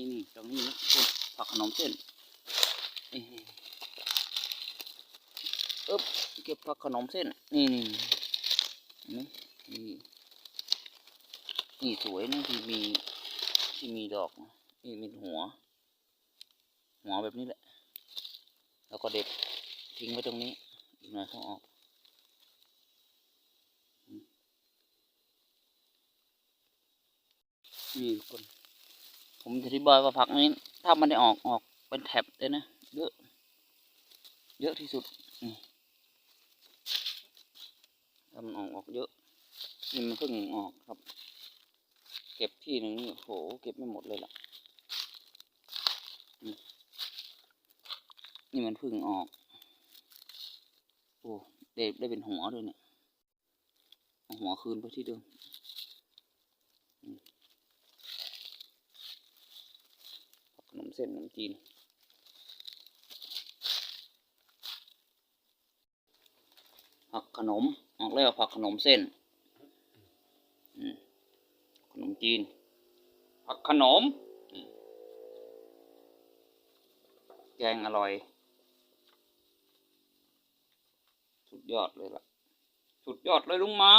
นี่นี่ตรงนี้นะคุณผักขนมเส้นนี่อึ๊บเก็บผักขนมเส้น นี่นี่นี่นี่นี่สวยนะที่มีที่มีดอกนี่มีหัว หัวแบบนี้แหละ แล้วก็เด็ดทิ้งไว้ตรงนี้อีกหน่อยเขาออกมนี่คน ผมจะอธิบายว่าผักนี้ ถ้ามันได้ออกออกเป็นแถบเลยนะเยอะเยอะที่สุดถ้ามันออกออกเยอะนี่มันเพิ่งออกครับ เก็บที่หนึ่งนี่โหเก็บไม่หมดเลยล่ะนี่มันเพิ่งออกโอ้ได้ได้เป็นหัวด้วยเนี่ยหัวคืนไปที่เดิมอืมผัก ขนมเส้นขนมจีน ผักขนมออกแล้วผักขนมเส้นขนมจีน ผักขนมอืมแกงอร่อย สุดยอดเลยล่ะ สุดยอดเลยลุงมา